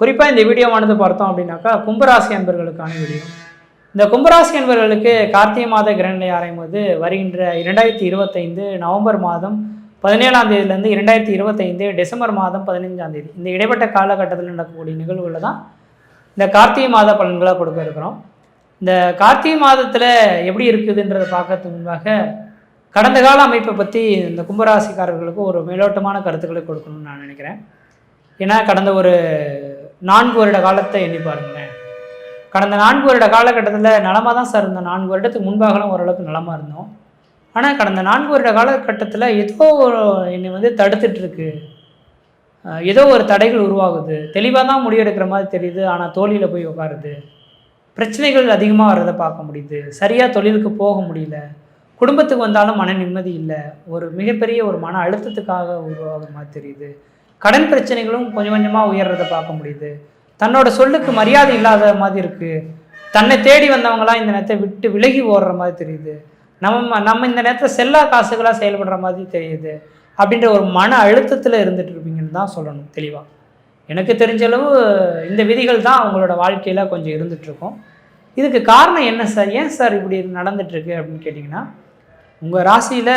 குறிப்பாக இந்த வீடியோவானது பார்த்தோம் அப்படின்னாக்கா கும்பராசி அன்பர்களுக்கான வீடியோ. இந்த கும்பராசி அன்பர்களுக்கு கார்த்திகை மாத கிரகநிலை ஆராயும் போது வருகின்ற இரண்டாயிரத்தி இருபத்தைந்து நவம்பர் மாதம் பதினேழாம் தேதியிலேருந்து இரண்டாயிரத்தி இருபத்தைந்து டிசம்பர் மாதம் பதினைஞ்சாம் தேதி. இந்த இடைப்பட்ட காலகட்டத்தில் நடக்கக்கூடிய நிகழ்வுகளில் தான் இந்த கார்த்திகை மாத பலன்களாக கொடுக்க இருக்கிறோம். இந்த கார்த்திகை மாதத்தில் எப்படி இருக்குதுன்றதை பார்க்கறதுக்கு முன்பாக கடந்த கால அமைப்பை பற்றி இந்த கும்பராசிக்காரர்களுக்கு ஒரு மேலோட்டமான கருத்துக்களை கொடுக்கணும்னு நான் நினைக்கிறேன். ஏன்னா கடந்த ஒரு நான்கு வருட காலத்தை எண்ணி பாருங்களேன் கடந்த நான்கு வருட காலகட்டத்தில் நலமாக தான் சார் இருந்தோம். நான்கு வருடத்துக்கு முன்பாகலாம் ஓரளவுக்கு நலமாக இருந்தோம். ஆனால் கடந்த நான்கு வருட காலகட்டத்தில் ஏதோ ஒரு என்னை வந்து தடுத்துட்ருக்கு ஏதோ ஒரு தடைகள் உருவாகுது. தெளிவாக தான் முடிவெடுக்கிற மாதிரி தெரியுது. ஆனால் தோழியில் போய் உட்காருது பிரச்சனைகள் அதிகமாக வர்றதை பார்க்க முடியுது. சரியாக தொழிலுக்கு போக முடியல. குடும்பத்துக்கு வந்தாலும் மன நிம்மதி இல்லை. ஒரு மிகப்பெரிய ஒரு மன அழுத்தத்துக்காக உருவாகிற மாதிரி தெரியுது. கடன் பிரச்சனைகளும் கொஞ்சம் கொஞ்சமாக உயர்றதை பார்க்க முடியுது. தன்னோட சொல்லுக்கு மரியாதை இல்லாத மாதிரி இருக்குது தன்னை தேடி வந்தவங்களாம் இந்த நேரத்தை விட்டு விலகி ஓடுற மாதிரி தெரியுது. நம்ம நம்ம இந்த நேரத்தில் செல்லா காசுகளாக செயல்படுற மாதிரி தெரியுது. அப்படின்ற ஒரு மன அழுத்தத்தில் இருந்துட்டு இருப்பீங்கன்னு தான் சொல்லணும் தெளிவாக எனக்கு தெரிஞ்ச அளவு இந்த விதிகள் தான் அவங்களோட வாழ்க்கையில் கொஞ்சம் இருந்துகிட்ருக்கும் இதுக்கு காரணம் என்ன சார்? ஏன் சார் இப்படி நடந்துட்டுருக்கு அப்படின்னு கேட்டிங்கன்னா உங்கள் ராசியில்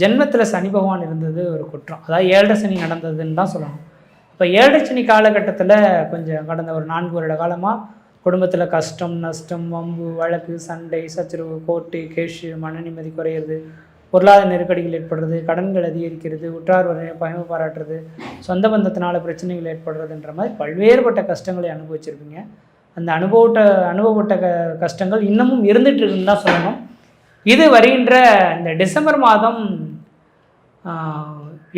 ஜென்மத்தில் சனி பகவான் இருந்தது ஒரு குற்றம். அதாவது ஏழரை சனி நடந்ததுன்னு தான் சொல்லணும். இப்போ ஏழரை சனி காலகட்டத்தில் கொஞ்சம் கடந்த ஒரு நான்கு வருட காலமாக குடும்பத்தில் கஷ்டம் நஷ்டம் வம்பு வழக்கு சண்டை சச்சரவு கோர்ட்டு கேஷு மன நிம்மதி குறையிறது பொருளாதார நெருக்கடிகள் ஏற்படுறது கடன்கள் அதிகரிக்கிறது உற்றார் உறவினை பயம பாராட்டுறது சொந்த பந்தத்தினால பிரச்சனைகள் ஏற்படுறதுன்ற மாதிரி பல்வேறுபட்ட கஷ்டங்களை அனுபவிச்சிருப்பீங்க. அந்த அனுபவட்ட அனுபவப்பட்ட க கஷ்டங்கள் இன்னமும் இருந்துட்டு இருக்குன்னு தான் சொல்லணும். இது வருகின்ற இந்த டிசம்பர் மாதம்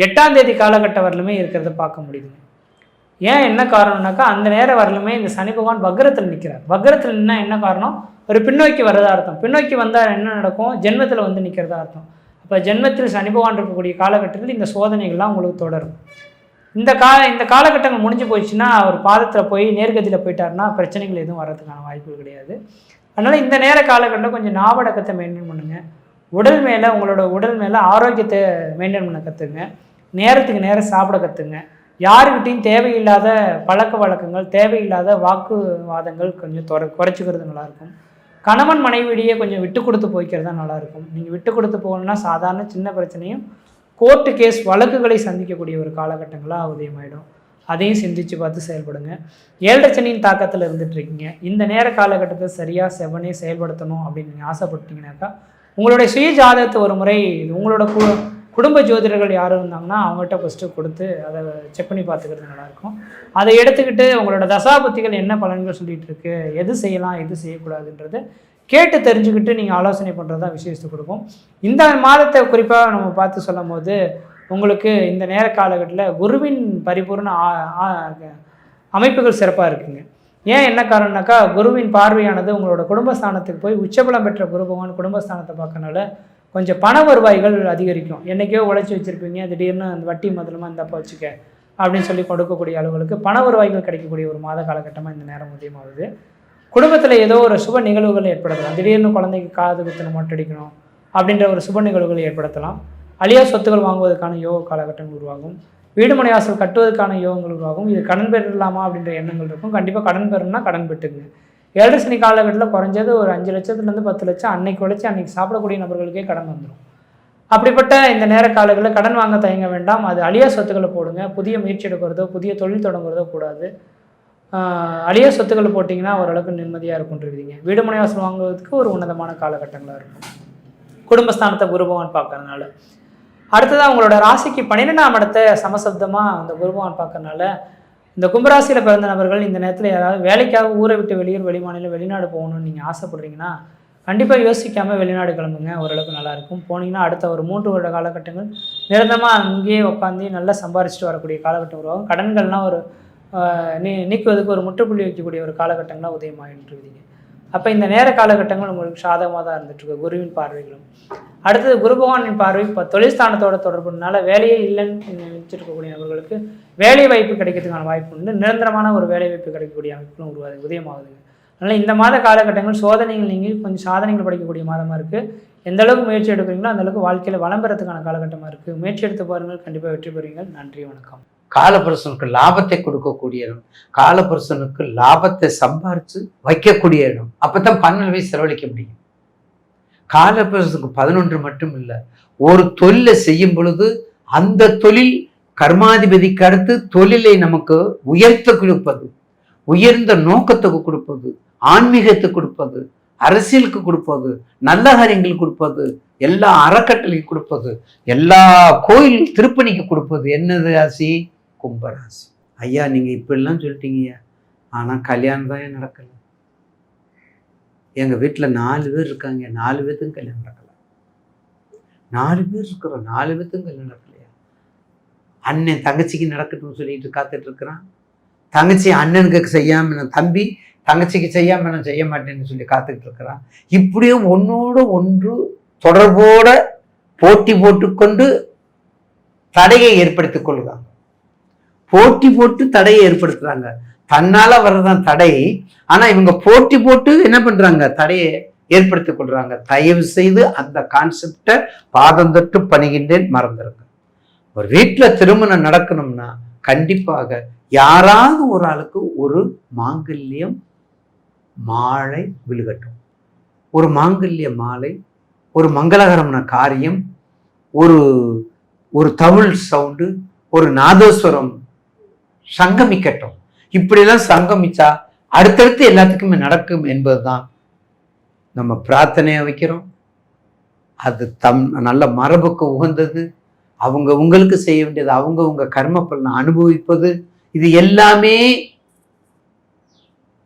எட்டாம் தேதி காலகட்டம் வரலுமே இருக்கிறத பார்க்க முடியுது. ஏன் என்ன காரணம்னாக்கா அந்த நேரம் வரலுமே இந்த சனி பகவான் வக்ரத்தில் நிற்கிறார் வக்ரத்தில் நின்னா என்ன காரணம்? ஒரு பின்னோக்கி வர்றதா அர்த்தம். பின்னோக்கி வந்தால் என்ன நடக்கும்? ஜென்மத்தில் வந்து நிற்கிறதா அர்த்தம். அப்போ ஜென்மத்தில் சனி பகவான் இருக்கக்கூடிய காலகட்டத்தில் இந்த சோதனைகள்லாம் உங்களுக்கு தொடரும். இந்த கா இந்த காலகட்டங்கள் முடிஞ்சு போயிடுச்சுன்னா அவர் பாதத்தில் போய் நேர்கதியில் போயிட்டாருன்னா பிரச்சனைகள் எதுவும் வர்றதுக்கான வாய்ப்புகள் கிடையாது. அதனால் இந்த நேர காலகட்டம் கொஞ்சம் நாவடக்கத்தை மெயின்டைன் பண்ணுங்கள் உடல் மேலே உங்களோட உடல் மேலே ஆரோக்கியத்தை மெயின்டைன் பண்ண கற்றுங்க நேரத்துக்கு நேரம் சாப்பிட கற்றுங்க யாருக்கிட்டையும் தேவையில்லாத பழக்க வழக்கங்கள் தேவையில்லாத வாக்குவாதங்கள் கொஞ்சம் தொர குறைச்சிக்கிறது நல்லாயிருக்கும். கணவன் மனைவியிடையே கொஞ்சம் விட்டு கொடுத்து போய்க்கிறது தான் நல்லாயிருக்கும். நீங்கள் விட்டு கொடுத்து போகணுன்னா சாதாரண சின்ன பிரச்சனையும் கோர்ட்டு கேஸ் வழக்குகளை சந்திக்கக்கூடிய ஒரு காலகட்டங்களாக உதயமாயிடும் அதையும் சிந்திச்சு பார்த்து செயல்படுங்க. ஏழரை சனியின் தாக்கத்தில் இருந்துட்டு இருக்கீங்க இந்த நேர காலகட்டத்தை சரியாக செவனே செயல்படுத்தணும் அப்படின்னு நீங்கள் ஆசைப்பட்டீங்கன்னாக்கா உங்களுடைய சுய ஜாதகத்தை ஒரு முறை உங்களோட கு குடும்ப ஜோதிடர்கள் யாரும் இருந்தாங்கன்னா அவங்கள்ட்ட ஃபஸ்ட்டு கொடுத்து அதை செக் பண்ணி பார்த்துக்கிறது நல்லாயிருக்கும். அதை எடுத்துக்கிட்டு உங்களோட தசாபத்திகள் என்ன பலன்கள் சொல்லிட்டு இருக்கு எது செய்யலாம் எது செய்யக்கூடாதுன்றது கேட்டு தெரிஞ்சுக்கிட்டு நீங்கள் ஆலோசனை பண்ணுறது தான் விசேஷத்தை கொடுக்கும். இந்த மாதத்தை குறிப்பாக நம்ம பார்த்து சொல்லும் போது உங்களுக்கு இந்த நேர காலகட்டத்தில் குருவின் பரிபூர்ண ஆ- அமைப்புகள் சிறப்பாக இருக்குங்க. ஏன் என்ன காரணம்னாக்கா குருவின் பார்வையானது உங்களோட குடும்பஸ்தானத்துக்கு போய் உச்சபலம் பெற்ற குரு பகவான் குடும்பஸ்தானத்தை பார்க்கறனால கொஞ்சம் பண வருவாய்கள் அதிகரிக்கும். என்றைக்கோ உழைச்சி வச்சுருப்பீங்க திடீர்னு அந்த வட்டி முதலமாக இந்தப்பா வச்சுக்க அப்படின்னு சொல்லி கொடுக்கக்கூடிய அளவுகளுக்கு பண வருவாய்கள் கிடைக்கக்கூடிய ஒரு மாத காலகட்டமாக இந்த நேரம் உதயமாகுது. குடும்பத்தில் ஏதோ ஒரு சுப நிகழ்வுகள் ஏற்படுத்தலாம் திடீர்னு குழந்தைக்கு காது குத்தனை மொட்டடிக்கணும் அப்படின்ற ஒரு சுப நிகழ்வுகள் ஏற்படுத்தலாம். அழியா சொத்துக்கள் வாங்குவதற்கான யோக காலகட்டங்கள் உருவாகும். வீடுமனை வாசல் கட்டுவதற்கான யோகங்கள் உருவாகும். இது கடன் பெறலாமா அப்படின்ற எண்ணங்கள் இருக்கும். கண்டிப்பாக கடன் பெறணும்னா கடன் பெற்றுங்க ஏழரை சனி காலகட்டத்தில் குறைஞ்சது ஒரு அஞ்சு லட்சத்துலேருந்து பத்து லட்சம் அன்னைக்கு உழைச்சி அன்னைக்கு சாப்பிடக்கூடிய நபர்களுக்கே கடன் வந்துடும் அப்படிப்பட்ட இந்த நேர காலங்களில் கடன் வாங்க தயங்க வேண்டாம். அது அழியா சொத்துக்களை போடுங்க. புதிய முயற்சி எடுக்கிறதோ புதிய தொழில் தொடங்குறதோ கூடாது. அழியா சொத்துக்களை போட்டிங்கன்னா ஓரளவுக்கு நிம்மதியாக இருக்கும்ன்றீங்க வீடு மனை வாசல் வாங்குவதற்கு ஒரு உன்னதமான காலகட்டங்களாக இருக்கும். குடும்பஸ்தானத்தை குரு பகவான் பார்க்கறதுனால. அடுத்ததாக உங்களோட ராசிக்கு பன்னிரெண்டாம் இடத்தை சமசப்தமாக அந்த குரு பார்க்கறனால இந்த கும்பராசியில் பிறந்த நபர்கள் இந்த நேரத்தில் யாராவது வேலைக்காக ஊரை விட்டு வெளியூர் வெளிமாநிலம் வெளிநாடு போகணும்னு நீங்கள் ஆசைப்படுறீங்கன்னா கண்டிப்பாக யோசிக்காமல் வெளிநாடு கிளம்புங்க. ஓரளவுக்கு நல்லாயிருக்கும் போனீங்கன்னா அடுத்த ஒரு மூன்று வருட காலகட்டங்கள் நிரந்தரமாக அங்கேயே உட்காந்து நல்லா சம்பாரிச்சிட்டு வரக்கூடிய காலகட்டம் உருவாகும். கடன்கள்லாம் ஒரு நீ நீக்குவதுக்கு ஒரு முற்றுப்புள்ளி வைக்கக்கூடிய ஒரு காலகட்டங்களாக உதயமாகிட்டு இருக்குதுங்க அப்போ இந்த நேர காலகட்டங்கள் உங்களுக்கு சாதகமாக தான் இருந்துட்டுருக்கு குருவின் பார்வைகளும். அடுத்தது குரு பகவானின் பார்வை இப்போ தொழில்ஸ்தானத்தோட தொடர்புனால வேலையே இல்லைன்னு வச்சுருக்கக்கூடிய நபர்களுக்கு வேலை வாய்ப்பு கிடைக்கிறதுக்கான வாய்ப்பு உண்டு. நிரந்தரமான ஒரு வேலை வாய்ப்பு கிடைக்கக்கூடிய அமைப்புகளும் உருவாது உதயமாகுதுங்க. அதனால் இந்த மாத காலகட்டங்கள் சோதனைகள் நீங்கள் கொஞ்சம் சாதனைகள் படிக்கக்கூடிய மாதமாக இருக்குது எந்த அளவுக்கு முயற்சி எடுக்கிறீங்களோ அந்தளவுக்கு வாழ்க்கையில் வளம் பெறத்துக்கான காலகட்டமாக இருக்குது முயற்சி எடுத்து பாருங்கள் கண்டிப்பாக வெற்றி பெறுவீங்கள் நன்றி வணக்கம். காலபுருஷனுக்கு லாபத்தை கொடுக்கக்கூடிய இடம் காலபுருஷனுக்கு லாபத்தை சம்பாரித்து வைக்கக்கூடிய இடம். அப்போ தான் பன்னெண்டு வயசு செலவழிக்க முடியும். காலபுருஷனுக்கு பதினொன்று மட்டும் இல்லை ஒரு தொழிலை செய்யும் பொழுது அந்த தொழில் கர்மாதிபதிக்கு அடுத்து தொழிலை நமக்கு உயர்த்த கொடுப்பது உயர்ந்த நோக்கத்துக்கு கொடுப்பது ஆன்மீகத்துக்கு கொடுப்பது அரசியலுக்கு கொடுப்பது நல்ல காரியங்கள் கொடுப்பது எல்லா அறக்கட்டளைக்கு கொடுப்பது எல்லா கோயில் திருப்பணிக்கு கொடுப்பது. என்னது ஆசி கும்பராசி. ஐயா நீங்கள் இப்படிலாம் சொல்லிட்டீங்கய்யா ஆனால் கல்யாணம் தான் நடக்கலை. எங்கள் வீட்டில் நாலு பேர் இருக்காங்க. நாலு பேர்த்துக்கும் கல்யாணம் நடக்கலை. நாலு பேர் இருக்கிறோம். நாலு பேர்த்துக்கும் கல்யாணம் நடக்கலையா? அண்ணன் தங்கச்சிக்கு நடக்கட்டும்னு சொல்லிட்டு காத்துட்டு இருக்கிறான். தங்கச்சி அண்ணனுக்கு செய்யாமல் நான் தம்பி தங்கச்சிக்கு செய்யாமல் நான் செய்ய மாட்டேன்னு சொல்லி காத்துக்கிட்டு இருக்கிறான். இப்படியே ஒன்னோடு ஒன்று தொடர்போட போட்டி போட்டுக்கொண்டு தடையை ஏற்படுத்திக் கொள்கிறாங்க போட்டி போட்டு தடையை ஏற்படுத்துறாங்க. தன்னால வர்றதான் தடை. ஆனா இவங்க போட்டி போட்டு என்ன பண்றாங்க? தடையை ஏற்படுத்திக் கொள்றாங்க. தயவு செய்து அந்த கான்செப்டை பாதம் தொட்டு பணிகின்றேன் மறந்துருங்க ஒரு வீட்டில் திருமணம் நடக்கணும்னா கண்டிப்பாக யாராவது ஒரு ஆளுக்கு ஒரு மாங்கல்யம் மாலை விழுகட்டும். ஒரு மாங்கல்ய மாலை ஒரு மங்களகரமான காரியம் ஒரு ஒரு தமிழ் சவுண்டு ஒரு நாதஸ்வரம் சங்கமிக்கட்டும். இப்படிலாம் சங்கமிச்சா அடுத்தடுத்து எல்லாத்துக்குமே நடக்கும் என்பதுதான் நம்ம பிரார்த்தனையை வைக்கிறோம். அது தம் நல்ல மரபுக்கு உகந்தது. அவங்க உங்களுக்கு செய்ய வேண்டியது அவங்க உங்க கர்ம பலனை அனுபவிப்பது. இது எல்லாமே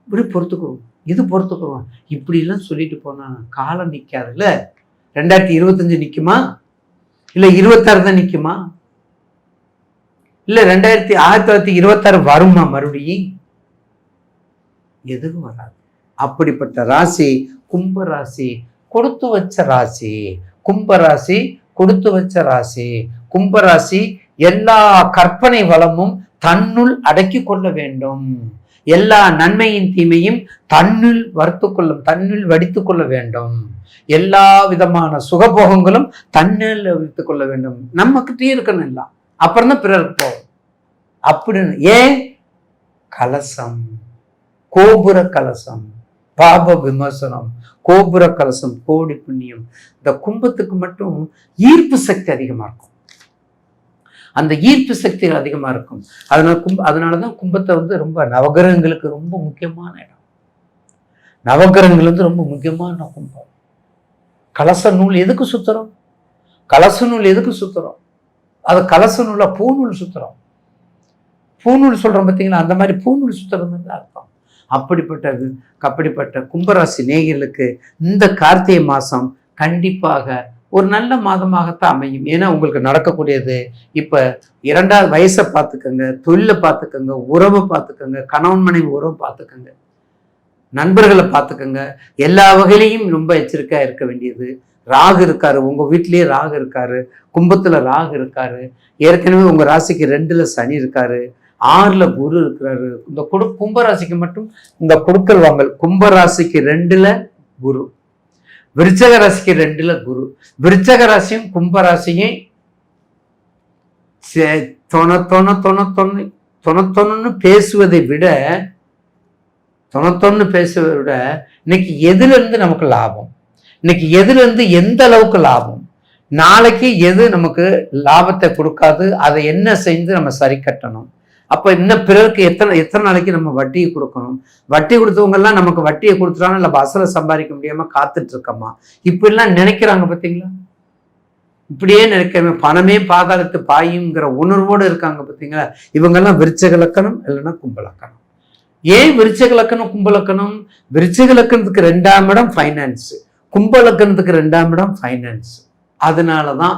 இப்படி பொறுத்துக்குவோம். இது பொறுத்துக்குறோம் இப்படிலாம் சொல்லிட்டு போனா காலம் நிற்காதுல்ல ரெண்டாயிரத்தி இருபத்தஞ்சு நிற்குமா இல்லை இருபத்தாறு தான் நிற்குமா இல்லை ரெண்டாயிரத்தி ஆயிரத்தி தொள்ளாயிரத்தி இருபத்தாறு வருமா மறுபடியும்? எதுவும் வராது. அப்படிப்பட்ட ராசி கும்ப ராசி கொடுத்து வச்ச ராசி கும்ப ராசி கொடுத்து வச்ச ராசி கும்ப ராசி எல்லா கற்பனை வளமும் தன்னுள் அடக்கி கொள்ள வேண்டும். எல்லா நன்மையின் தீமையும் தன்னுள் வறுத்து கொள்ளும் தன்னுள் வடித்து கொள்ள வேண்டும். எல்லா விதமான சுகபோகங்களும் தன்னில் வைத்துக் கொள்ள வேண்டும். நம்மக்கிட்டே இருக்கணும் எல்லாம். அப்புறம் தான் பிறருக்கு போகும். அப்படின்னு ஏன்? கலசம். கோபுர கலசம். பாப விமர்சனம். கோபுர கலசம் கோடி புண்ணியம். இந்த கும்பத்துக்கு மட்டும் ஈர்ப்பு சக்தி அதிகமா இருக்கும். அந்த ஈர்ப்பு சக்திகள் அதிகமா இருக்கும். அதனால கும்ப அதனாலதான் கும்பத்தை வந்து ரொம்ப நவகிரகங்களுக்கு ரொம்ப முக்கியமான இடம். நவகிரகங்கள் வந்து ரொம்ப முக்கியமான கும்பம். கலச நூல் எதுக்கு சுத்துறோம் கலச நூல் எதுக்கு சுத்துறோம் அது கலச நூலா பூநூல் சுத்துறோம் பூநூல் சொல்கிறோம் பார்த்தீங்களா அந்த மாதிரி பூநூல் சுற்றுறதுன்னு தான் அர்த்தம். அப்படிப்பட்டது அப்படிப்பட்ட கும்பராசி நேயர்களுக்கு இந்த கார்த்திகை மாதம் கண்டிப்பாக ஒரு நல்ல மாதமாகத்தான் அமையும். ஏன்னா உங்களுக்கு நடக்கக்கூடியது இப்போ இரண்டாவது வயசை பார்த்துக்கோங்க தொழிலை பார்த்துக்கோங்க உறவை பார்த்துக்கோங்க கணவன் மனைவி உறவை பார்த்துக்கோங்க. நண்பர்களை பார்த்துக்கோங்க. எல்லா வகையிலையும் ரொம்ப எச்சரிக்கையாக இருக்க வேண்டியது. ராகு இருக்காரு உங்க வீட்லேயே ராகு இருக்காரு கும்பத்துல ராகு இருக்காரு ஏற்கனவே உங்க ராசிக்கு ரெண்டுல சனி இருக்காரு ஆறுல குரு இருக்கிறாரு. இந்த குடு கும்பராசிக்கு மட்டும் இந்த கொடுக்கல் வாங்கல். கும்பராசிக்கு ரெண்டுல குரு. விருச்சக ராசிக்கு ரெண்டுல குரு. விருச்சக ராசியும் கும்பராசியும் சே- தொண தொண தொண தொண்ணு பேசுவதை விட தொணத்தொன்னு பேசுவதை விட இன்னைக்கு எதுல இருந்து நமக்கு லாபம்? இன்னைக்கு எதுலேருந்து எந்த அளவுக்கு லாபம்? நாளைக்கு எது நமக்கு லாபத்தை கொடுக்காது அதை என்ன செஞ்சு நம்ம சரி கட்டணும்? அப்போ இன்னும் பிறருக்கு எத்தனை எத்தனை நாளைக்கு நம்ம வட்டியை கொடுக்கணும்? வட்டி கொடுத்தவங்கெல்லாம் நமக்கு வட்டியை கொடுத்துட்டாலும் இல்லை அசலை சம்பாதிக்க முடியாமல் காத்துட்ருக்கோமா? இப்படிலாம் நினைக்கிறாங்க பார்த்தீங்களா? இப்படியே நினைக்கிறவங்க பணமே பாதாளத்து பாயுங்கிற உணர்வோடு இருக்காங்க பார்த்தீங்களா? இவங்கெல்லாம் விருச்சக லக்கணம் இல்லைன்னா கும்பலக்கணம். ஏன் விருச்சக லக்கணம் கும்பலக்கணம்? விருச்சக லக்கணத்துக்கு ரெண்டாம் இடம் ஃபைனான்ஸு கும்பலக்கணத்துக்கு ரெண்டாம் இடம் ஃபைனான்ஸ் அதனால தான்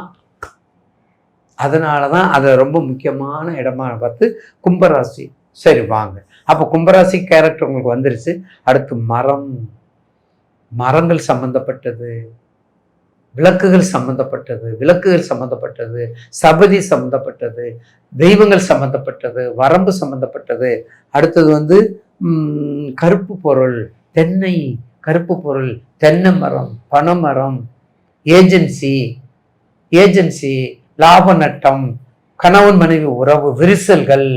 அதனால தான் அதை ரொம்ப முக்கியமான இடமா பார்த்து கும்பராசி. சரி வாங்க. அப்போ கும்பராசி கேரக்டர் உங்களுக்கு வந்துருச்சு. அடுத்து மரம். மரங்கள் சம்பந்தப்பட்டது. விளக்குகள் சம்பந்தப்பட்டது. விளக்குகள் சம்பந்தப்பட்டது. சபதி சம்பந்தப்பட்டது. தெய்வங்கள் சம்பந்தப்பட்டது. வரம்பு சம்பந்தப்பட்டது. அடுத்தது வந்து கருப்பு பொருள். தென்னை. கருப்பு பொருள் தென்னை மரம் பனைமரம் ஏஜென்சி ஏஜென்சி லாப நட்டம் கணவன் மனைவி உறவு விரிசல்கள்.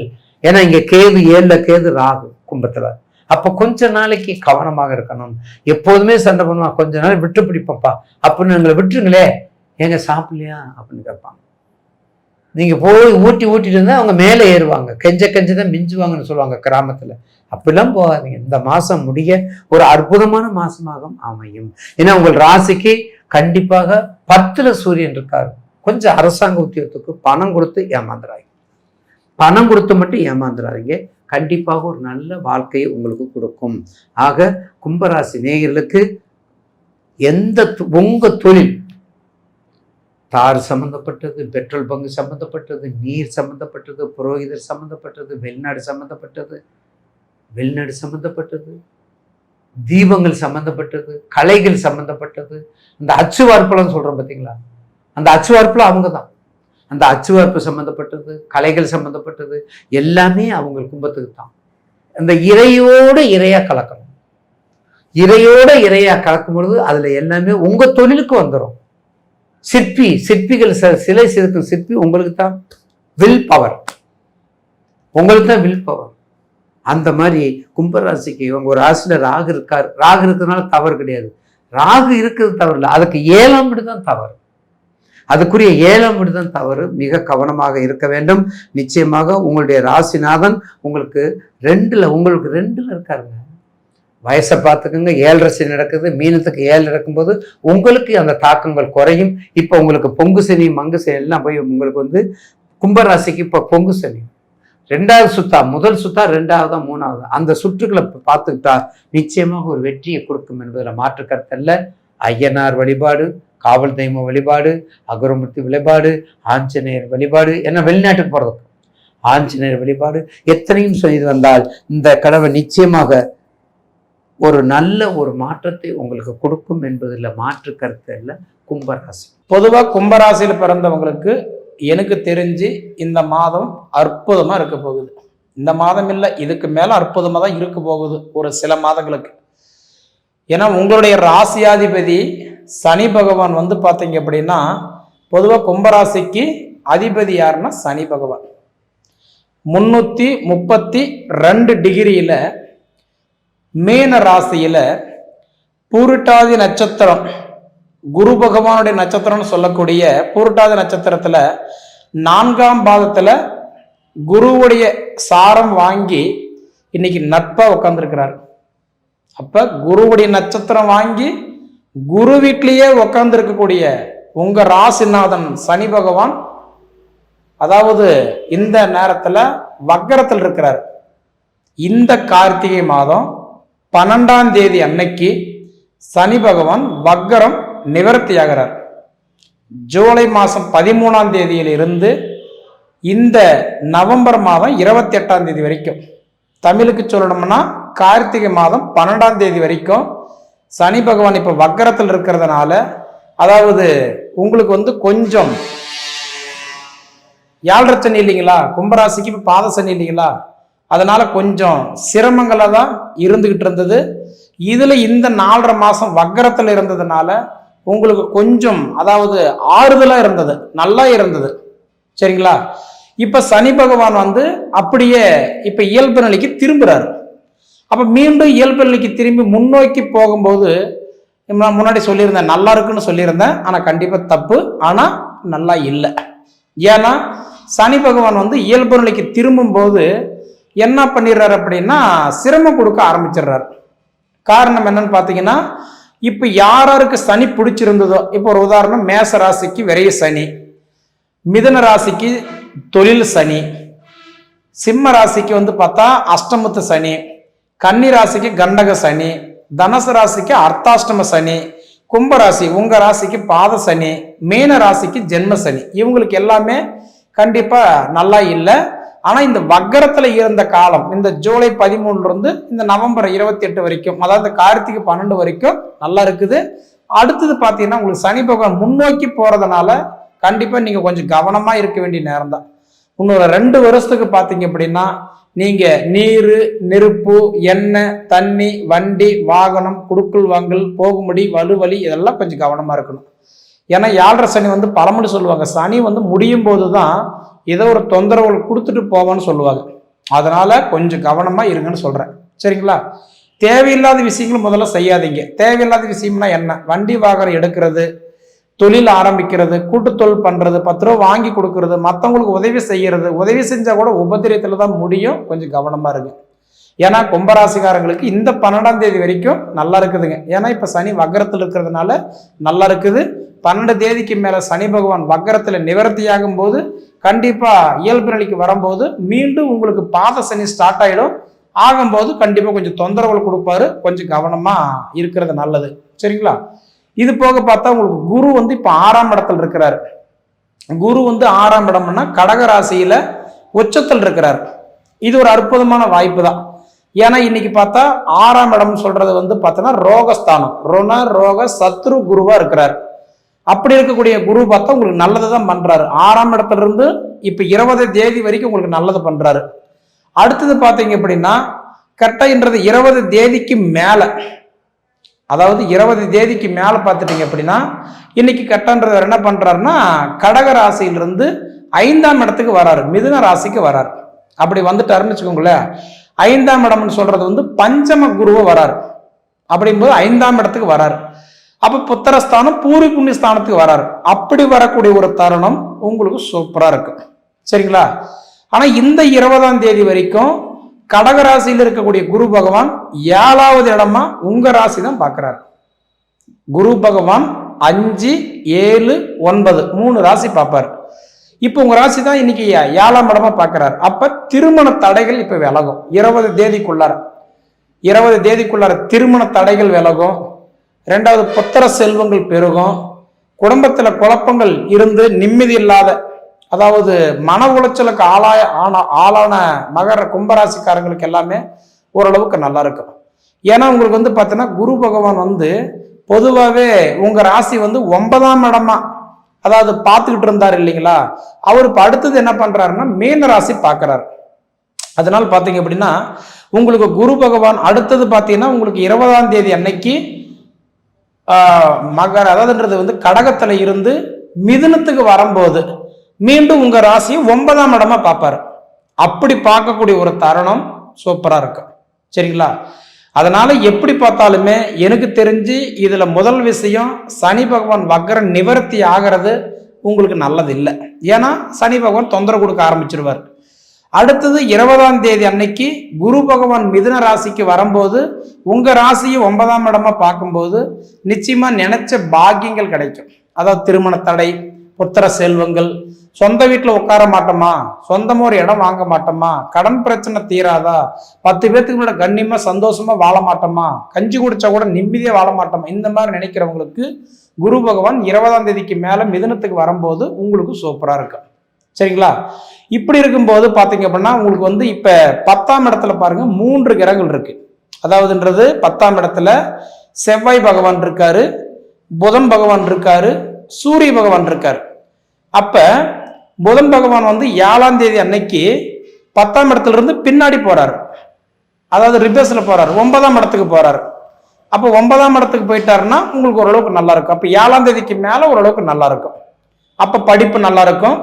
ஏன்னா இங்கே கேது ஏழில் கேது ராகு கும்பத்தில். அப்போ கொஞ்ச நாளைக்கு கவனமாக இருக்கணும். எப்போதுமே சண்டை பண்ணுவான் கொஞ்ச நாள் விட்டு பிடிப்பப்பா அப்படின்னு எங்களை விட்டுருங்களே. எங்க சாப்பிடலையா? அப்படின்னு கேட்பாங்க. நீங்கள் போய் ஊட்டி ஊட்டிட்டு இருந்தால் அவங்க மேலே ஏறுவாங்க. கெஞ்ச கெஞ்ச தான் மிஞ்சுவாங்கன்னு சொல்லுவாங்க கிராமத்தில். அப்படிலாம் போகாதீங்க. இந்த மாதம் முடிய ஒரு அற்புதமான மாசமாக அமையும். ஏன்னா உங்கள் ராசிக்கு கண்டிப்பாக பத்தில் சூரியன் இருக்கார். கொஞ்சம் அரசாங்க உத்தியோகத்துக்கு பணம் கொடுத்து ஏமாந்துறாங்க பணம் கொடுத்து மட்டும் ஏமாந்துறாதீங்க. கண்டிப்பாக ஒரு நல்ல வாழ்க்கையை உங்களுக்கு கொடுக்கும். ஆக கும்பராசி நேயர்களுக்கு எந்த தொ- தொழில் தார் சம்பந்தப்பட்டது பெட்ரோல் பங்கு சம்பந்தப்பட்டது நீர் சம்பந்தப்பட்டது புரோகிதர் சம்பந்தப்பட்டது வெளிநாடு சம்பந்தப்பட்டது வெளிநாடு சம்பந்தப்பட்டது தீபங்கள் சம்பந்தப்பட்டது கலைகள் சம்பந்தப்பட்டது. இந்த அச்சு சொல்கிறோம் பார்த்தீங்களா அந்த அச்சுவார்ப்பில் அவங்க தான் அந்த அச்சு வார்ப்பு கலைகள் சம்மந்தப்பட்டது எல்லாமே அவங்க கும்பத்துக்கு தான் அந்த இறையோடு இறையாக கலக்கணும். இறையோட இறையாக கலக்கும் பொழுது அதில் எல்லாமே உங்கள் தொழிலுக்கு வந்துடும் சிற்பி சிற்பிகள் ச- சிலை செதுக்கும் சிற்பி உங்களுக்கு தான் வில் பவர் உங்களுக்கு தான் வில் பவர் அந்த மாதிரி கும்பராசிக்கு இவங்க ஒரு ராசியில் ராகு இருக்கார். ராகு இருக்கிறதுனால தவறு கிடையாது. ராகு இருக்கிறது தவறு இல்லை. அதுக்கு ஏழாம் வீடு தான் தவறு. அதுக்குரிய ஏழாம் வீடு தான் தவறு. மிக கவனமாக இருக்க வேண்டும். நிச்சயமாக உங்களுடைய ராசிநாதன் உங்களுக்கு ரெண்டில் உங்களுக்கு ரெண்டில் இருக்காருங்க. வயசை பார்த்துக்கோங்க ஏழரை சனி நடக்குது மீனத்துக்கு ஏழு நடக்கும்போது உங்களுக்கு அந்த தாக்கங்கள் குறையும். இப்போ உங்களுக்கு பொங்கு சனி மங்கு சனி எல்லாம் போய் உங்களுக்கு வந்து கும்பராசிக்கு இப்போ பொங்கு சனி. ரெண்டாவது சுத்தா முதல் சுத்தா ரெண்டாவதா மூணாவது. அந்த சுற்றுகளை பார்த்துக்கிட்டா நிச்சயமாக ஒரு வெற்றியை கொடுக்கும் என்பதில் மாற்று கருத்தல்ல. ஐயனார் வழிபாடு காவல் தெய்வ வழிபாடு அகரமூர்த்தி வழிபாடு ஆஞ்சநேயர் வழிபாடு என்ன வெளிநாட்டுக்கு போகிறது ஆஞ்சநேயர் வழிபாடு எத்தனையும் செய்து வந்தால் இந்த கடவை நிச்சயமாக ஒரு நல்ல ஒரு மாற்றத்தை உங்களுக்கு கொடுக்கும் என்பதில் மாற்று கருத்து இல்லை கும்பராசி. பொதுவாக கும்பராசியில் பிறந்தவங்களுக்கு எனக்கு தெரிஞ்சு இந்த மாதம் அற்புதமாக இருக்க போகுது. இந்த மாதம் இல்லை இதுக்கு மேலே அற்புதமாக தான் இருக்க போகுது ஒரு சில மாதங்களுக்கு. ஏன்னா உங்களுடைய ராசியாதிபதி சனி பகவான் வந்து பார்த்தீங்க அப்படின்னா பொதுவாக கும்பராசிக்கு அதிபதி யாருன்னா சனி பகவான். முன்னூற்றி முப்பத்தி ரெண்டு டிகிரியில் மீன ராசியில பூருட்டாதி நட்சத்திரம் குரு பகவானுடைய நட்சத்திரம்னு சொல்லக்கூடிய பூருட்டாதி நட்சத்திரத்துல நான்காம் பாதத்துல குருவுடைய சாரம் வாங்கி இன்னைக்கு நட்பா உட்காந்துருக்கிறார் அப்ப குருவுடைய நட்சத்திரம் வாங்கி குரு வீட்லேயே உட்கார்ந்து இருக்கக்கூடிய உங்க ராசிநாதன் சனி பகவான் அதாவது இந்த நேரத்துல வக்கரத்தில் இருக்கிறார். இந்த கார்த்திகை மாதம் பன்னெண்டாம் தேதி அன்னைக்கு சனி பகவான் வக்கரம் நிவர்த்தியாகிறார். ஜூலை மாதம் பதிமூணாம் தேதியிலிருந்து இந்த நவம்பர் மாதம் இருபத்தி எட்டாம் தேதி வரைக்கும். தமிழுக்கு சொல்லணும்னா கார்த்திகை மாதம் பன்னெண்டாம் தேதி வரைக்கும் சனி பகவான் இப்போ வக்கரத்தில் இருக்கிறதுனால அதாவது உங்களுக்கு வந்து கொஞ்சம் ஏழரை சனி இல்லைங்களா? கும்பராசிக்கு இப்போ பாத சனி இல்லைங்களா? அதனால் கொஞ்சம் சிரமங்களாக தான் இருந்துக்கிட்டு இருந்தது. இதில் இந்த நாலரை மாதம் வக்கரத்தில் இருந்ததுனால உங்களுக்கு கொஞ்சம் அதாவது ஆறுதலாக இருந்தது நல்லா இருந்தது. சரிங்களா? இப்போ சனி பகவான் வந்து அப்படியே இப்போ இயல்பு நிலைக்கு திரும்புறாரு. அப்போ மீண்டும் இயல்பு நிலைக்கு திரும்பி முன்னோக்கி போகும்போது நான் முன்னாடி சொல்லியிருந்தேன் நல்லா இருக்குன்னு சொல்லியிருந்தேன் ஆனால் கண்டிப்பாக தப்பு ஆனால் நல்லா இல்லை. ஏன்னா சனி பகவான் வந்து இயல்பு நிலைக்கு திரும்பும்போது என்ன பண்ணிடுறாரு அப்படின்னா சிரமம் கொடுக்க ஆரம்பிச்சிடுறாரு. காரணம் என்னன்னு பார்த்தீங்கன்னா இப்போ யாராருக்கு சனி பிடிச்சிருந்ததோ இப்போ ஒரு உதாரணம் மேச ராசிக்கு விரைய சனி மிதன ராசிக்கு தொழில் சனி சிம்ம ராசிக்கு வந்து பார்த்தா அஷ்டமத்து சனி கன்னி ராசிக்கு கண்டக சனி தனுசு ராசிக்கு அர்த்தாஷ்டம சனி கும்ப ராசி உங்க ராசிக்கு பாத சனி மீன ராசிக்கு ஜென்ம சனி இவங்களுக்கு எல்லாமே கண்டிப்பா நல்லா இல்லை. ஆனால் இந்த வக்கரத்தில் இருந்த காலம் இந்த ஜூலை பதிமூணுலேருந்து இந்த நவம்பர் இருபத்தி எட்டு வரைக்கும் அதாவது கார்த்திகை பன்னெண்டு வரைக்கும் நல்லா இருக்குது. அடுத்தது பார்த்தீங்கன்னா உங்களுக்கு சனி பகவான் முன்னோக்கி போகிறதுனால கண்டிப்பாக நீங்கள் கொஞ்சம் கவனமாக இருக்க வேண்டிய நேரம் தான். இன்னொரு ரெண்டு வருஷத்துக்கு பார்த்தீங்க அப்படின்னா நீங்கள் நீர் நெருப்பு எண்ணெய் தண்ணி வண்டி வாகனம் குடுக்கல் வாங்கல் போகும்படி வலுவலி இதெல்லாம் கொஞ்சம் கவனமாக இருக்கணும். ஏன்னா ஏழரை சனி வந்து பழமொழி சொல்லுவாங்க. சனி வந்து முடியும் போது தான் ஏதோ ஒரு தொந்தரவுகள் கொடுத்துட்டு போவான்னு சொல்லுவாங்க. அதனால கொஞ்சம் கவனமாக இருங்கன்னு சொல்கிறேன் சரிங்களா? தேவையில்லாத விஷயங்களும் முதல்ல செய்யாதீங்க. தேவையில்லாத விஷயம்னா என்ன? வண்டி வாகனம் எடுக்கிறது தொழில் ஆரம்பிக்கிறது கூட்டுத்தொழில் பண்ணுறது பத்து ரூபா வாங்கி கொடுக்கறது மற்றவங்களுக்கு உதவி செய்கிறது உதவி செஞ்சால் கூட உபதிரியத்தில் தான் முடியும். கொஞ்சம் கவனமாக இருங்க. ஏன்னா கும்பராசிக்காரங்களுக்கு இந்த பன்னெண்டாம் தேதி வரைக்கும் நல்லா இருக்குதுங்க. ஏன்னா இப்போ சனி வக்கரத்தில் இருக்கிறதுனால நல்லா இருக்குது. பன்னெண்டு தேதிக்கு மேலே சனி பகவான் வக்கரத்தில் நிவர்த்தியாகும் போது கண்டிப்பாக இயல்பு நிலைக்கு வரும்போது மீண்டும் உங்களுக்கு பாத சனி ஸ்டார்ட் ஆகிடும் ஆகும்போது கண்டிப்பாக கொஞ்சம் தொந்தரவுகள் கொடுப்பாரு. கொஞ்சம் கவனமாக இருக்கிறது நல்லது. சரிங்களா? இது போக பார்த்தா உங்களுக்கு குரு வந்து இப்போ ஆறாம் இடத்துல இருக்கிறாரு. குரு வந்து ஆறாம் இடம்னா கடக ராசியில உச்சத்தில் இருக்கிறார். இது ஒரு அற்புதமான வாய்ப்பு தான். ஏன்னா இன்னைக்கு பார்த்தா ஆறாம் இடம்னு சொல்றது வந்து பார்த்தோன்னா ரோகஸ்தானம். ருண ரோக சத்ரு குருவா இருக்கிறார். அப்படி இருக்கக்கூடிய குரு பார்த்தா உங்களுக்கு நல்லது தான் பண்றாரு. ஆறாம் இடத்துல இருந்து இப்ப இருபது தேதி வரைக்கும் உங்களுக்கு நல்லது பண்றாரு. அடுத்தது பார்த்தீங்க அப்படின்னா கரெக்டாகின்றது இருபது தேதிக்கு மேல. அதாவது இருபது தேதிக்கு மேல பார்த்துட்டீங்க அப்படின்னா இன்னைக்கு கட்டன்றவர் என்ன பண்றாருன்னா கடக ராசியிலிருந்து ஐந்தாம் இடத்துக்கு வராரு. மிதுன ராசிக்கு வராரு. அப்படி வந்துட்டாருன்னு வச்சுக்கோங்களேன். ஐந்தாம் இடம்னு சொல்றது வந்து பஞ்சம குருவை வராரு. அப்படிங்கும்போது ஐந்தாம் இடத்துக்கு வராரு. அப்ப புத்திரஸ்தானம் பூரி புண்ணிய ஸ்தானத்துக்கு வராரு. அப்படி வரக்கூடிய ஒரு தருணம் உங்களுக்கு சூப்பரா இருக்கும். சரிங்களா? ஆனா இந்த இருபதாம் தேதி வரைக்கும் கடகராசியில் இருக்கக்கூடிய குரு பகவான் ஏழாவது இடமா உங்க ராசி தான் பார்க்கிறார் குரு பகவான் அஞ்சு ஏழு ஒன்பது மூணு ராசி பார்ப்பார் இப்போ உங்க ராசி தான் இன்னைக்கு ஏழாம் இடமா பார்க்கிறார் அப்ப திருமண தடைகள் இப்ப விலகும். இருபது தேதிக்குள்ளார இருபது தேதிக்குள்ளார திருமண தடைகள் விலகும். ரெண்டாவது புத்திர செல்வங்கள் பெருகும். குடும்பத்தில் குழப்பங்கள் இருந்து நிம்மதி இல்லாத அதாவது மன உளைச்சலுக்கு ஆளாய ஆன ஆளான மகர கும்பராசிக்காரங்களுக்கு எல்லாமே ஓரளவுக்கு நல்லா இருக்கும். ஏன்னா உங்களுக்கு வந்து பார்த்தீங்கன்னா குரு பகவான் வந்து பொதுவாகவே உங்கள் ராசி வந்து ஒன்பதாம் இடமா அதாவது பார்த்துக்கிட்டு இருந்தார் இல்லைங்களா? அவர் இப்போ அடுத்தது என்ன பண்ணுறாருன்னா மீன ராசி பார்க்கறாரு அதனால் பார்த்தீங்க அப்படின்னா உங்களுக்கு குரு பகவான் அடுத்தது பார்த்தீங்கன்னா உங்களுக்கு இருபதாம் தேதி அன்னைக்கு மகர அதாவதுன்றது வந்து கடகத்தில் இருந்து மிதுனத்துக்கு வரும்போது மீண்டும் உங்கள் ராசியை ஒன்பதாம் இடமா பார்ப்பாரு. அப்படி பார்க்கக்கூடிய ஒரு தருணம் சூப்பராக இருக்கும் சரிங்களா? அதனால எப்படி பார்த்தாலுமே எனக்கு தெரிஞ்சு இதில் முதல் விஷயம் சனி பகவான் வக்கர நிவர்த்தி ஆகிறது உங்களுக்கு நல்லது இல்லை ஏன்னா சனி பகவான் தொந்தரவு கொடுக்க ஆரம்பிச்சிருவார். அடுத்தது இருபதாம் தேதி அன்னைக்கு குரு பகவான் மிதுன ராசிக்கு வரும்போது உங்கள் ராசியை ஒன்பதாம் இடமா பார்க்கும்போது நிச்சயமாக நினைச்ச பாக்கியங்கள் கிடைக்கும். அதாவது திருமண தடை புத்திர செல்வங்கள் சொந்த வீட்டில் உட்கார மாட்டோமா? சொந்தமாக ஒரு இடம் வாங்க மாட்டோமா? கடன் பிரச்சனை தீராதா? பத்து பேர்த்துக்கு முன்னாடி கண்ணியமாக சந்தோஷமாக வாழ மாட்டோமா? கஞ்சி குடிச்சா கூட நிம்மதியாக வாழ மாட்டோமா? இந்த மாதிரி நினைக்கிறவங்களுக்கு குரு பகவான் இருபதாம் தேதிக்கு மேலே மிதுனத்துக்கு வரும்போது உங்களுக்கு சூப்பராக இருக்கும். சரிங்களா? இப்படி இருக்கும்போது பார்த்தீங்க அப்படின்னா உங்களுக்கு வந்து இப்போ பத்தாம் இடத்துல பாருங்க மூன்று கிரகங்கள் இருக்கு. அதாவதுன்றது பத்தாம் இடத்துல செவ்வாய் பகவான் இருக்காரு புதன் பகவான் இருக்காரு சூரிய பகவான் இருக்காரு. அப்ப புதன் பகவான் வந்து ஏழாம் தேதி அன்னைக்கு பத்தாம் இடத்துல இருந்து பின்னாடி போறாரு. அதாவது ரிவர்ஸ்ல போறாரு ஒன்பதாம் இடத்துக்கு போறாரு. அப்போ ஒன்பதாம் இடத்துக்கு போயிட்டாருன்னா உங்களுக்கு ஓரளவுக்கு நல்லா இருக்கும். அப்போ ஏழாம் தேதிக்கு மேலே ஓரளவுக்கு நல்லா இருக்கும். அப்போ படிப்பு நல்லா இருக்கும்.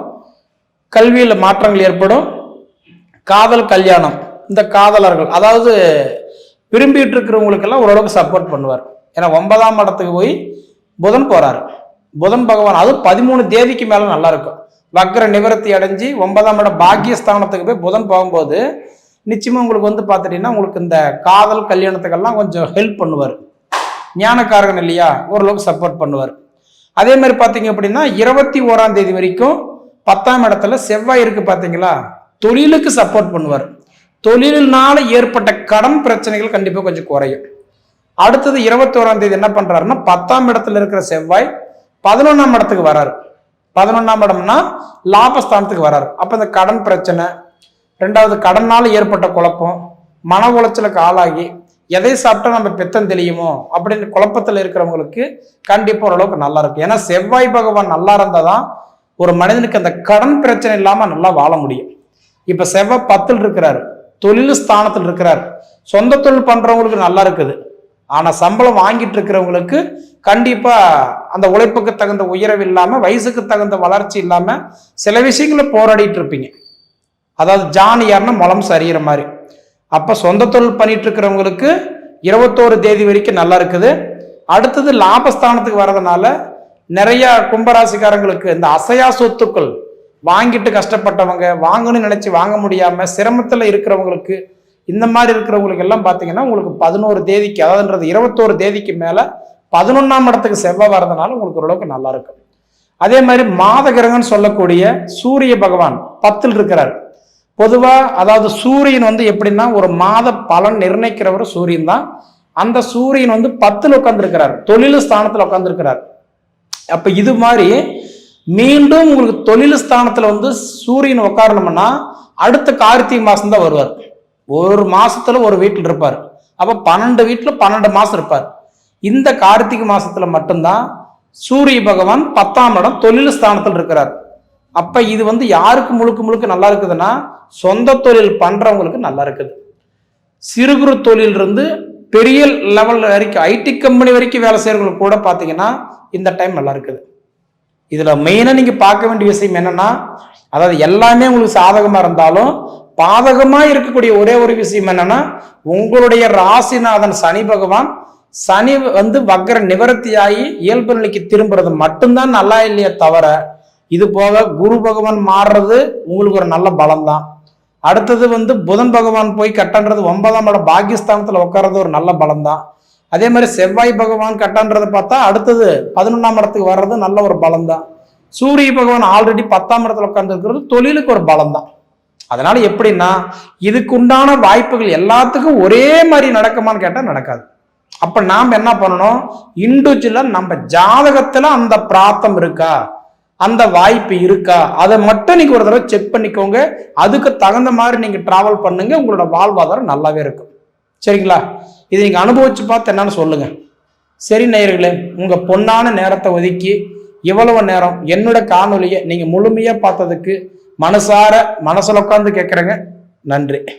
கல்வியில் மாற்றங்கள் ஏற்படும். காதல் கல்யாணம். இந்த காதலர்கள் அதாவது விரும்பிட்டு இருக்கிறவங்களுக்கெல்லாம் ஓரளவுக்கு சப்போர்ட் பண்ணுவார். ஏன்னா ஒன்பதாம் இடத்துக்கு போய் புதன் போறாரு. புதன் பகவான் அது பதிமூணு தேதிக்கு மேலே நல்லா இருக்கும். வக்ர நிவர்த்தி அடைஞ்சு ஒன்பதாம் இடம் பாக்கியஸ்தானத்துக்கு போய் புதன் போகும்போது நிச்சயமாக உங்களுக்கு வந்து பார்த்துட்டீங்கன்னா உங்களுக்கு இந்த காதல் கல்யாணத்துக்கெல்லாம் கொஞ்சம் ஹெல்ப் பண்ணுவார். ஞானக்காரகன் இல்லையா? ஓரளவுக்கு சப்போர்ட் பண்ணுவார். அதே மாதிரி பார்த்தீங்க அப்படின்னா இருபத்தி ஓராம் தேதி வரைக்கும் பத்தாம் இடத்துல செவ்வாய் இருக்கு பார்த்தீங்களா தொழிலுக்கு சப்போர்ட் பண்ணுவார். தொழிலினால ஏற்பட்ட கடன் பிரச்சனைகள் கண்டிப்பாக கொஞ்சம் குறையும். அடுத்தது இருபத்தோராம் தேதி என்ன பண்றாருன்னா பத்தாம் இடத்துல இருக்கிற செவ்வாய் பதினொன்னாம் இடத்துக்கு வராரு. பதினொன்னாம் இடம்னா லாபஸ்தானத்துக்கு வராரு. அப்போ இந்த கடன் பிரச்சனை ரெண்டாவது கடனால் ஏற்பட்ட குழப்பம் மன உளைச்சலுக்கு ஆளாகி எதை சாப்பிட்டா நம்ம பித்தம் தெளியுமோ அப்படின்னு குழப்பத்தில் இருக்கிறவங்களுக்கு கண்டிப்பாக ஓரளவுக்கு நல்லா இருக்கும். ஏன்னா செவ்வாய் பகவான் நல்லா இருந்தால் தான் ஒரு மனிதனுக்கு அந்த கடன் பிரச்சனை இல்லாமல் நல்லா வாழ முடியும். இப்போ செவ்வாய் பத்தில் இருக்கிறாரு தொழில் ஸ்தானத்தில் இருக்கிறார். சொந்த தொழில் பண்ணுறவங்களுக்கு நல்லா இருக்குது. ஆனால் சம்பளம் வாங்கிட்டு இருக்கிறவங்களுக்கு கண்டிப்பாக அந்த உழைப்புக்கு தகுந்த உயரவு இல்லாமல் வயசுக்கு தகுந்த வளர்ச்சி இல்லாமல் சில விஷயங்கள போராடிட்டு இருப்பீங்க. அதாவது ஜான் யாருன்னா முளம் சரியிற மாதிரி. அப்போ சொந்த தொழில் பண்ணிட்டு இருக்கிறவங்களுக்கு இருபத்தோரு தேதி வரைக்கும் நல்லா இருக்குது. அடுத்தது லாபஸ்தானத்துக்கு வர்றதுனால நிறைய கும்பராசிக்காரங்களுக்கு இந்த அசையா சொத்துக்கள் வாங்கிட்டு கஷ்டப்பட்டவங்க வாங்கணும்னு நினைச்சு வாங்க முடியாம சிரமத்தில் இருக்கிறவங்களுக்கு இந்த மாதிரி இருக்கிறவங்களுக்கு எல்லாம் பார்த்தீங்கன்னா உங்களுக்கு பதினோரு தேதிக்கு அதாவதுன்றது இருபத்தோரு தேதிக்கு மேலே பதினொன்றாம் இடத்துக்கு செவ்வாய் வர்றதுனால உங்களுக்கு ஓரளவுக்கு நல்லா இருக்கும். அதே மாதிரி மாத கிரகம்னு சொல்லக்கூடிய சூரிய பகவான் பத்தில் இருக்கிறார். பொதுவாக அதாவது சூரியன் வந்து எப்படின்னா ஒரு மாத பலன் நிர்ணயிக்கிறவர் சூரியன் தான். அந்த சூரியன் வந்து பத்தில் உட்காந்துருக்கிறார் தொழில் ஸ்தானத்தில் உட்காந்துருக்கிறார் அப்போ இது மாதிரி மீண்டும் உங்களுக்கு தொழில் ஸ்தானத்தில் வந்து சூரியன் உட்காரணும்னா அடுத்த கார்த்திகை மாதம்தான் வருவார். ஒரு மாதத்தில் ஒரு வீட்டில் இருப்பார். அப்போ பன்னெண்டு வீட்டில் பன்னெண்டு மாதம் இருப்பார். இந்த கார்த்திகை மாதத்தில் மட்டும்தான் சூரிய பகவான் பத்தாம் இடம் தொழில் ஸ்தானத்தில் இருக்கிறார். அப்போ இது வந்து யாருக்கு முழுக்க முழுக்க நல்லா இருக்குதுன்னா சொந்த தொழில் பண்ணுறவங்களுக்கு நல்லா இருக்குது. சிறு குறு பெரிய லெவல் வரைக்கும் ஐடி கம்பெனி வரைக்கும் வேலை செய்யறவங்களுக்கு கூட பார்த்தீங்கன்னா இந்த டைம் நல்லா இருக்குது. இதில் மெயினாக நீங்கள் பார்க்க வேண்டிய விஷயம் என்னென்னா அதாவது எல்லாமே உங்களுக்கு சாதகமாக இருந்தாலும் பாதகமாக இருக்கக்கூடிய ஒரே ஒரு விஷயம் என்னென்னா உங்களுடைய ராசிநாதன் சனி பகவான் சனி வந்து வக்கர நிவர்த்தியாகி இயல்பு நிலைக்கு திரும்புறது மட்டும்தான் நல்லா இல்லையே தவிர இது போக குரு பகவான் மாறுறது உங்களுக்கு ஒரு நல்ல பலம் தான் அடுத்தது வந்து புதன் பகவான் போய் கட்டன்றது ஒன்பதாம் இடம். பாகிஸ்தானத்தில் உட்கார்றது ஒரு நல்ல பலம் தான் அதே மாதிரி செவ்வாய் பகவான் கட்டன்றதை பார்த்தா அடுத்தது பதினொன்றாம் இடத்துக்கு வர்றது நல்ல ஒரு பலம் தான் சூரிய பகவான் ஆல்ரெடி பத்தாம் இடத்துல உட்காந்துருக்கிறது தொழிலுக்கு ஒரு பலம் தான் அதனால எப்படின்னா இதுக்கு உண்டான வாய்ப்புகள் எல்லாத்துக்கும் ஒரே மாதிரி நடக்குமான்னு கேட்டால் நடக்காது. அப்போ நாம் என்ன பண்ணணும்? இண்டிவிஜுவலாக நம்ம ஜாதகத்தில் அந்த பிராத்தம் இருக்கா? அந்த வாய்ப்பு இருக்கா? அதை மட்டும் நீங்க ஒரு தடவை செக் பண்ணிக்கோங்க. அதுக்கு தகுந்த மாதிரி நீங்க டிராவல் பண்ணுங்க. உங்களோட வாழ்வாதாரம் நல்லாவே இருக்கும். சரிங்களா? இது நீங்க அனுபவிச்சு பார்த்து என்னன்னு சொல்லுங்க. சரி நேயர்களே உங்க பொன்னான நேரத்தை ஒதுக்கி இவ்வளவு நேரம் என்னோட காணொலியை நீங்க முழுமையா பார்த்ததுக்கு மனசார மனசுல உட்காந்து கேட்குறேங்க. நன்றி.